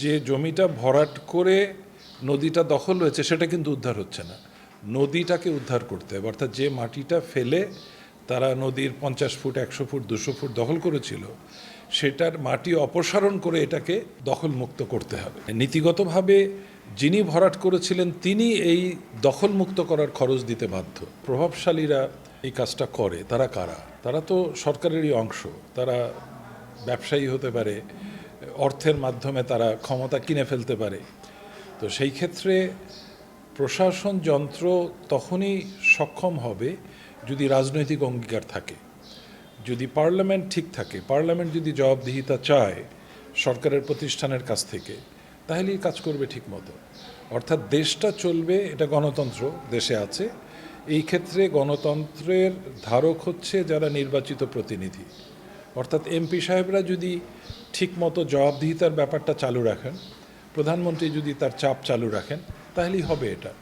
যে জমিটা ভরাট করে নদীটা দখল হয়েছে সেটা কিন্তু উদ্ধার হচ্ছে না। নদীটাকে উদ্ধার করতে হবে। অর্থাৎ যে মাটিটা ফেলে তারা নদীর পঞ্চাশ ফুট, একশো ফুট, দুশো ফুট দখল করেছিল, সেটার মাটি অপসারণ করে এটাকে দখলমুক্ত করতে হবে। নীতিগতভাবে যিনি ভরাট করেছিলেন, তিনি এই দখলমুক্ত করার খরচ দিতে বাধ্য। প্রভাবশালীরা এই কাজটা করে। তারা কারা? তারা তো সরকারেরই অংশ। তারা ব্যবসায়ী হতে পারে অর্থের মাধ্যমে তারা ক্ষমতা কিনে ফেলতে পারে। তো সেই ক্ষেত্রে প্রশাসন যন্ত্র তখনই সক্ষম হবে যদি রাজনৈতিক অঙ্গীকার থাকে। যদি পার্লামেন্ট ঠিক থাকে, পার্লামেন্ট যদি জবাবদিহিতা চায় সরকারের প্রতিষ্ঠানের কাছ থেকে, তাহলেই কাজ করবে ঠিক মতো অর্থাৎ দেশটা চলবে, এটা গণতন্ত্র দেশে আছে। এই ক্ষেত্রে গণতন্ত্রের ধারক হচ্ছে যারা নির্বাচিত প্রতিনিধি। অর্থাৎ এমপি সাহেবরা যদি ঠিকমতো জবাবদিহিতার ব্যাপারটা চালু রাখেন। প্রধানমন্ত্রী যদি তার চাপ চালু রাখেন তাহলেই হবে এটা।